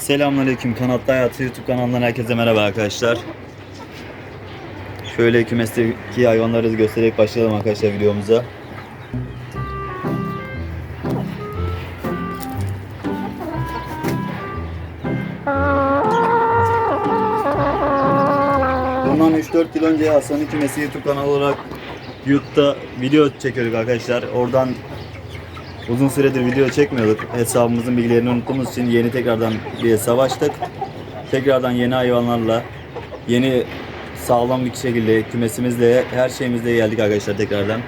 Selamünaleyküm Kanatlı Hayatı YouTube kanalından herkese merhaba arkadaşlar. Şöyle kümesteki hayvanları göstererek başlayalım arkadaşlar videomuza. Bundan 3-4 yıl önce Hasan'ın kümesi YouTube kanalı olarak YouTube'da video çekiyorduk arkadaşlar. Oradan Uzun süredir video çekmiyorduk. Hesabımızın bilgilerini unuttuğumuz için yeni tekrardan bir hesap açtık. Tekrardan yeni hayvanlarla, yeni sağlam bir şekilde kümesimizle, her şeyimizle geldik arkadaşlar tekrardan.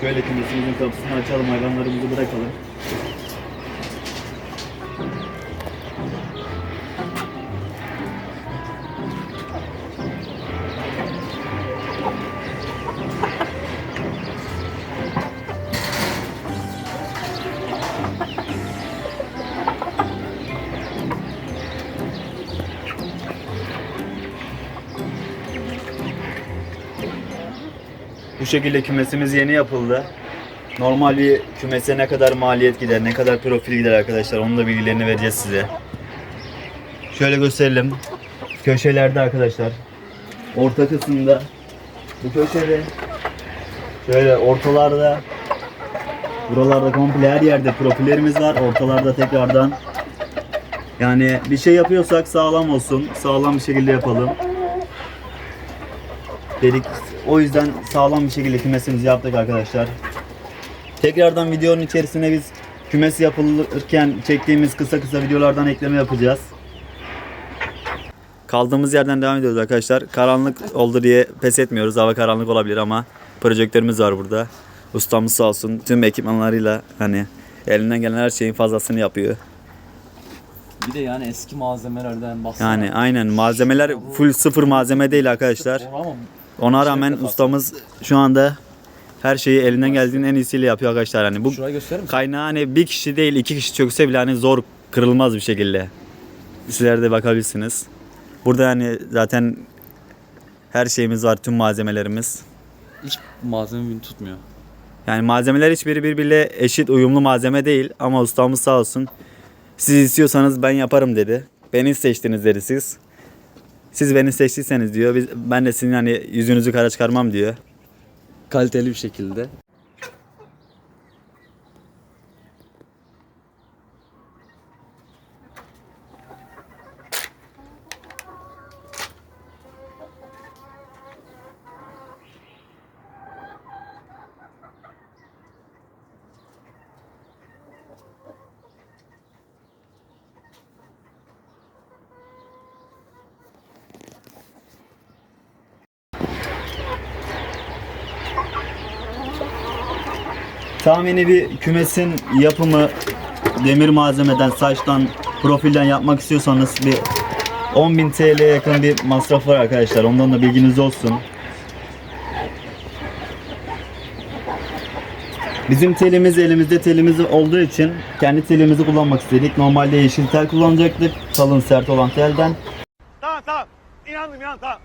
Şöyle kümesimizin kapısını açalım, hayvanlarımızı bırakalım. Bu şekilde kümesimiz yeni yapıldı. Normal bir kümese ne kadar maliyet gider, ne kadar profil gider arkadaşlar onun da bilgilerini vereceğiz size. Şöyle gösterelim. Köşelerde arkadaşlar. Orta kısımda bu köşede şöyle ortalarda buralarda komple her yerde profillerimiz var. Ortalarda tekrardan yani bir şey yapıyorsak sağlam olsun. Sağlam bir şekilde yapalım. Dedik o yüzden sağlam bir şekilde kümesimizi yaptık arkadaşlar. Tekrardan videonun içerisine biz kümes yapılırken çektiğimiz kısa kısa videolardan ekleme yapacağız. Kaldığımız yerden devam ediyoruz arkadaşlar. Karanlık oldu diye pes etmiyoruz. Hava karanlık olabilir ama projektörümüz var burada. Ustamız sağ olsun tüm ekipmanlarıyla hani elinden gelen her şeyin fazlasını yapıyor. Bir de yani eski malzemelerden bahsediyor. Yani aynen malzemeler full sıfır malzeme değil arkadaşlar. Ama Ona rağmen ustamız şu anda her şeyi elinden geldiğinin en iyisiyle yapıyor arkadaşlar. Hani bu şurayı gösterir misin? kaynağı hani bir kişi değil iki kişi çökse bile hani zor kırılmaz bir şekilde. Sizler de bakabilirsiniz. Burada yani zaten her şeyimiz var tüm malzemelerimiz. Hiç malzeme birini tutmuyor. Yani malzemeler hiçbiri birbiriyle eşit uyumlu malzeme değil ama ustamız sağ olsun. Siz istiyorsanız ben yaparım dedi. Beni seçtiniz dedi siz. Siz beni seçtiyseniz diyor. Biz, ben de sizin hani yüzünüzü kara çıkarmam diyor. Kaliteli bir şekilde. Tahmini bir kümesin yapımı demir malzemeden, saçtan, profilden yapmak istiyorsanız bir 10.000 TL'ye yakın bir masraf var arkadaşlar. Ondan da bilginiz olsun. Bizim telimiz elimizde telimiz olduğu için kendi telimizi kullanmak istedik. Normalde yeşil tel kullanacaktık. Kalın sert olan telden. Tamam tamam. İnandım inandım tamam.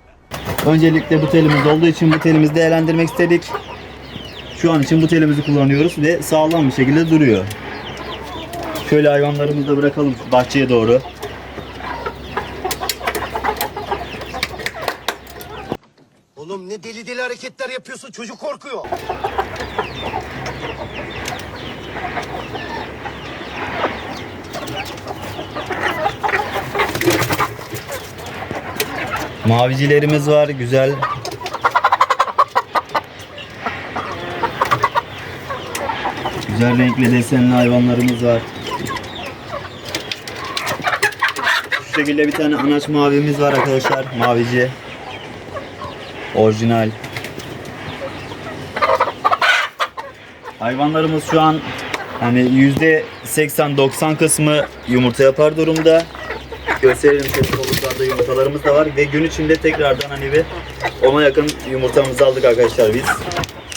Öncelikle bu telimiz olduğu için bu telimizi değerlendirmek istedik. Şu an için bu telimizi kullanıyoruz ve sağlam bir şekilde duruyor. Şöyle hayvanlarımızı da bırakalım bahçeye doğru. Oğlum ne deli deli hareketler yapıyorsun çocuk korkuyor. Mavicilerimiz var güzel. Güzel renkli desenli hayvanlarımız var. Şu şekilde bir tane anaç mavimiz var arkadaşlar. Mavici. Orijinal. Hayvanlarımız şu an hani yüzde 80-90 kısmı yumurta yapar durumda. Gösterelim şöyle soluklarda yumurtalarımız da var ve gün içinde tekrardan hani bir ona yakın yumurtamızı aldık arkadaşlar biz.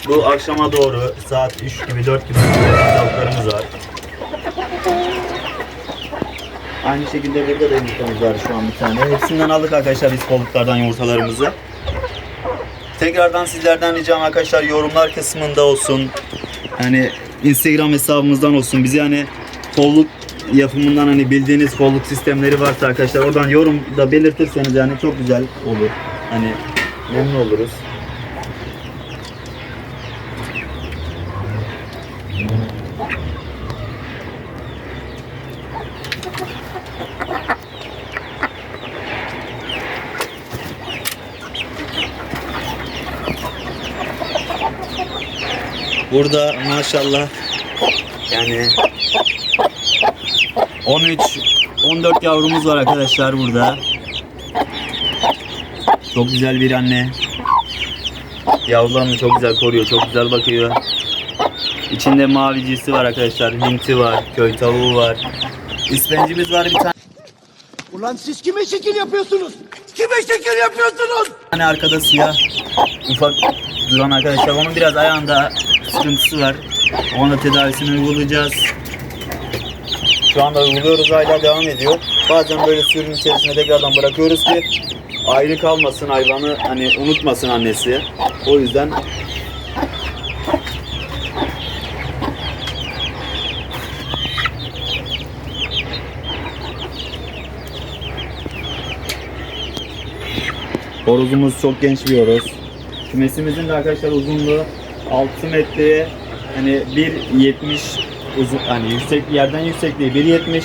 Bu akşama doğru saat 3 gibi 4 gibi tavuklarımız var. Aynı şekilde burada da yumurtamız var şu an bir tane. Hepsinden aldık arkadaşlar biz koluklardan yumurtalarımızı. Tekrardan sizlerden ricam arkadaşlar yorumlar kısmında olsun. Hani Instagram hesabımızdan olsun. Bizi hani kolluk yapımından hani bildiğiniz kolluk sistemleri varsa arkadaşlar oradan yorumda belirtirseniz yani çok güzel olur. Hani memnun oluruz. Burada maşallah yani 13 14 yavrumuz var arkadaşlar burada. Çok güzel bir anne. Yavrularını çok güzel koruyor, çok güzel bakıyor. İçinde mavicisi var arkadaşlar, hinti var, köy tavuğu var. İspencimiz var bir tane. Ulan siz kime şekil yapıyorsunuz? Kime şekil yapıyorsunuz? tane arkada siyah ufak duran arkadaşlar. Onun biraz ayağında sıkıntısı var. Onun da tedavisini uygulayacağız. Şu anda uyguluyoruz hala devam ediyor. Bazen böyle sürünün içerisine tekrardan bırakıyoruz ki ayrı kalmasın hayvanı hani unutmasın annesi. O yüzden Horozumuz çok genç bir horoz. Kümesimizin de arkadaşlar uzunluğu 6 metreye hani 1.70 uzun hani yüksek yerden yüksekliği 1.70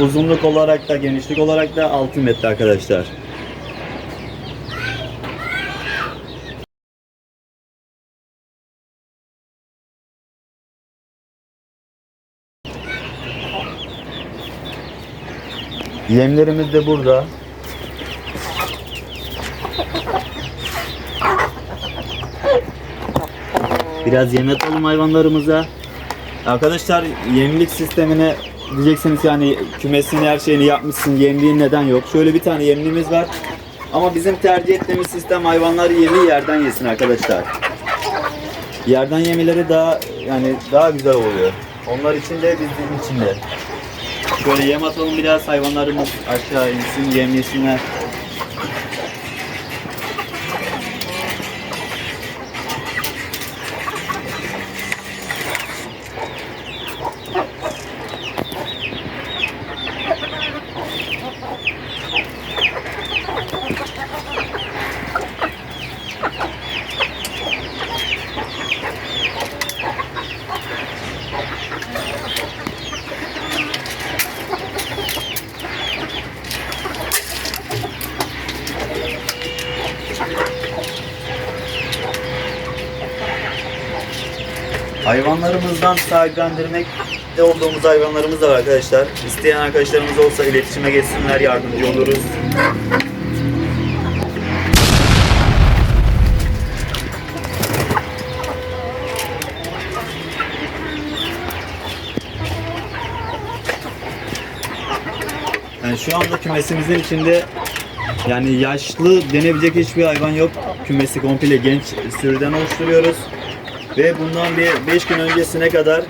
uzunluk olarak da genişlik olarak da 6 metre arkadaşlar. Yemlerimiz de burada. Biraz yem atalım hayvanlarımıza. Arkadaşlar yemlik sistemine diyeceksiniz yani kümesini her şeyini yapmışsın yemliğin neden yok? Şöyle bir tane yemliğimiz var. Ama bizim tercih ettiğimiz sistem hayvanlar yemi yerden yesin arkadaşlar. Yerden yemileri daha yani daha güzel oluyor. Onlar için de bizim için de. Şöyle yem atalım biraz hayvanlarımız aşağı insin yem Hayvanlarımızdan sahiplendirmekte olduğumuz hayvanlarımız da var arkadaşlar. İsteyen arkadaşlarımız olsa iletişime geçsinler, yardımcı oluruz. Yani şu anda kümesimizin içinde yani yaşlı denebilecek hiçbir hayvan yok. Kümesi komple genç sürüden oluşturuyoruz. Ve bundan bir 5 gün öncesine kadar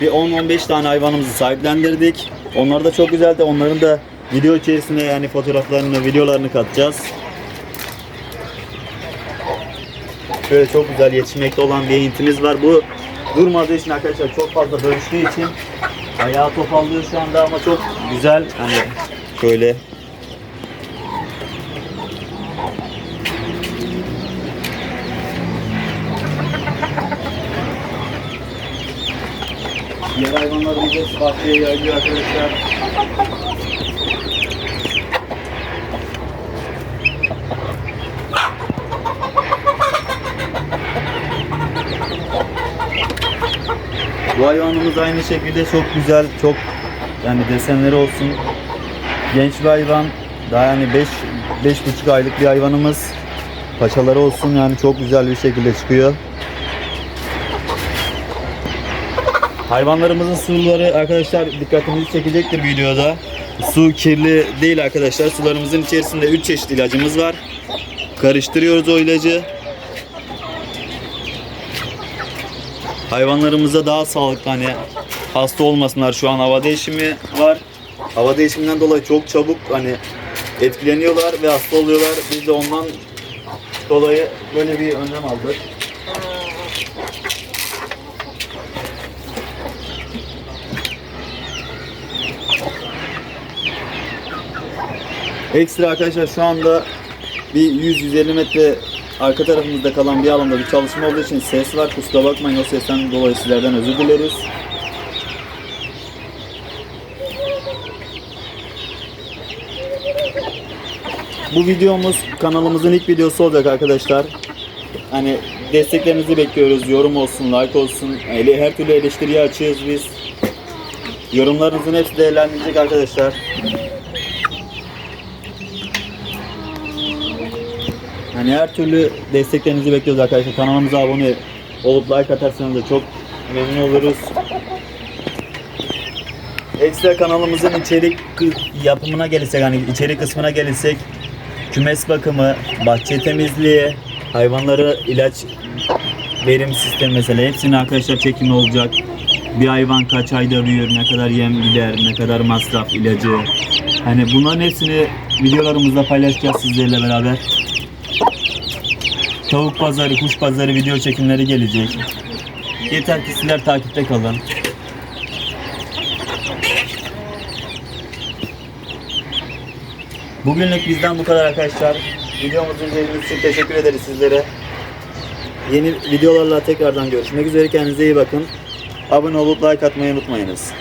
bir 10-15 tane hayvanımızı sahiplendirdik. Onlar da çok güzeldi. Onların da video içerisine yani fotoğraflarını, videolarını katacağız. Şöyle çok güzel yetişmekte olan bir hintimiz var. Bu durmadığı için arkadaşlar çok fazla dönüştüğü için ayağı topallıyor şu anda ama çok güzel. Hani şöyle hepsi bahçeye yayılıyor arkadaşlar. Bu hayvanımız aynı şekilde çok güzel, çok yani desenleri olsun. Genç bir hayvan. Daha yani 5 beş, buçuk aylık bir hayvanımız. Paçaları olsun yani çok güzel bir şekilde çıkıyor. Hayvanlarımızın suları arkadaşlar dikkatinizi çekecektir videoda. Su kirli değil arkadaşlar. Sularımızın içerisinde 3 çeşit ilacımız var. Karıştırıyoruz o ilacı. Hayvanlarımıza daha sağlıklı hani hasta olmasınlar. Şu an hava değişimi var. Hava değişiminden dolayı çok çabuk hani etkileniyorlar ve hasta oluyorlar. Biz de ondan dolayı böyle bir önlem aldık. Ekstra arkadaşlar şu anda bir 100-150 metre arka tarafımızda kalan bir alanda bir çalışma olduğu için ses var. Kusura bakmayın o sesten dolayı sizlerden özür dileriz. Bu videomuz kanalımızın ilk videosu olacak arkadaşlar. Hani desteklerinizi bekliyoruz. Yorum olsun, like olsun. Her türlü eleştiriye açığız biz. Yorumlarınızın hepsi değerlendirilecek arkadaşlar. Hani her türlü desteklerinizi bekliyoruz arkadaşlar. Kanalımıza abone olup like atarsanız da çok memnun oluruz. Ekstra kanalımızın içerik yapımına gelirsek hani içerik kısmına gelirsek kümes bakımı, bahçe temizliği, hayvanlara ilaç verim sistemi mesela hepsini arkadaşlar çekimi olacak. Bir hayvan kaç ayda büyür, ne kadar yem gider, ne kadar masraf, ilacı. Hani bunların hepsini videolarımızda paylaşacağız sizlerle beraber. Tavuk pazarı, kuş pazarı video çekimleri gelecek. Yeter ki sizler takipte kalın. Bugünlük bizden bu kadar arkadaşlar. Videomuzu izlediğiniz için teşekkür ederiz sizlere. Yeni videolarla tekrardan görüşmek üzere. Kendinize iyi bakın. Abone olup like atmayı unutmayınız.